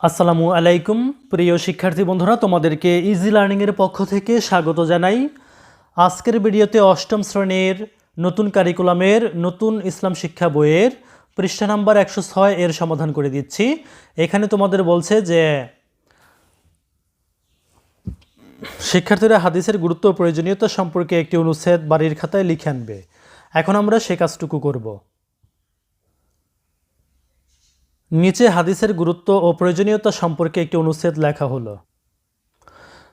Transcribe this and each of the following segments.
আসসালামু আলাইকুম, প্রিয় শিক্ষার্থী বন্ধুরা, তোমাদেরকে ইজি লার্নিংয়ের পক্ষ থেকে স্বাগত জানাই। আজকের ভিডিওতে অষ্টম শ্রেণির নতুন কারিকুলামের নতুন ইসলাম শিক্ষা বইয়ের পৃষ্ঠা নাম্বার একশো ছয় এর সমাধান করে দিচ্ছি। এখানে তোমাদের বলছে যে, শিক্ষার্থীরা হাদিসের গুরুত্ব প্রয়োজনীয়তা সম্পর্কে একটি অনুচ্ছেদ বাড়ির খাতায় লিখে আনবে। এখন আমরা সে কাজটুকু করব। নিচে হাদিসের গুরুত্ব ও প্রয়োজনীয়তা সম্পর্কে একটি অনুচ্ছেদ লেখা হলো।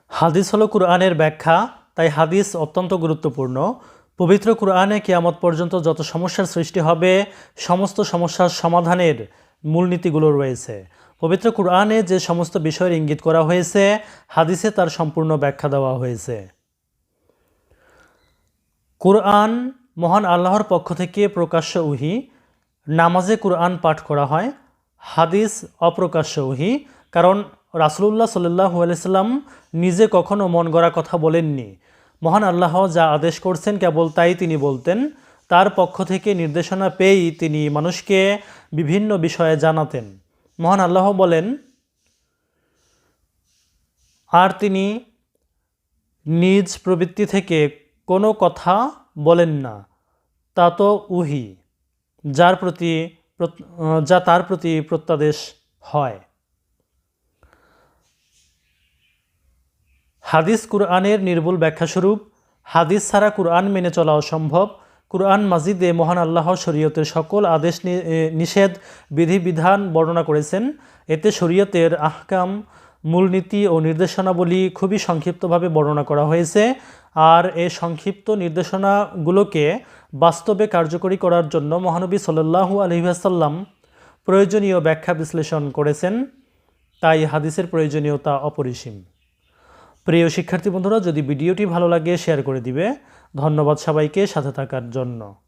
হাদিস হলো কুরআনের ব্যাখ্যা, তাই হাদিস অত্যন্ত গুরুত্বপূর্ণ। পবিত্র কুরআনে কিয়ামত পর্যন্ত যত সমস্যার সৃষ্টি হবে, সমস্ত সমস্যার সমাধানের মূলনীতিগুলো রয়েছে। পবিত্র কুরআনে যে সমস্ত বিষয়ের ইঙ্গিত করা হয়েছে, হাদিসে তার সম্পূর্ণ ব্যাখ্যা দেওয়া হয়েছে। কুরআন মহান আল্লাহর পক্ষ থেকে প্রকাশ্য উহি। নামাজে কুরআন পাঠ করা হয় হাদিস অপ্রকাশ্য উহি কারণ রাসুলুল্লাহ সাল্লাহু আলাইসাল্লাম নিজে কখনো মন গড়া কথা বলেননি। মহান আল্লাহ যা আদেশ করছেন কেবল তাই তিনি বলতেন। তার পক্ষ থেকে নির্দেশনা পেয়েই তিনি মানুষকে বিভিন্ন বিষয়ে জানাতেন। মহান আল্লাহ বলেন, আর তিনি নিজ প্রবৃত্তি থেকে কোনো কথা বলেন না। তা তো উহি। যার প্রতি যা তার প্রতি প্রত্যাদেশ হয়। হাদিস কুরআনের নির্ভুল ব্যাখ্যাস্বরূপ, হাদিস ছাড়া কুরআন মেনে চলাও সম্ভব। কুরআন মাজিদে মহান আল্লাহ শরীয়তের সকল আদেশ নিষেধ, বিধিবিধান বর্ণনা করেছেন। এতে শরীয়তের আহকাম মূলনীতি ও নির্দেশনাবলী খুবই সংক্ষিপ্তভাবে বর্ণনা করা হয়েছে। আর এই সংক্ষিপ্ত নির্দেশনাগুলোকে বাস্তবে কার্যকরী করার জন্য মহানবী সাল্লাল্লাহু আলহিহাসাল্লাম প্রয়োজনীয় ব্যাখ্যা বিশ্লেষণ করেছেন। তাই হাদিসের প্রয়োজনীয়তা অপরিসীম। প্রিয় শিক্ষার্থী বন্ধুরা, যদি ভিডিওটি ভালো লাগে, শেয়ার করে দিবে। ধন্যবাদ সবাইকে সাথে থাকার জন্য।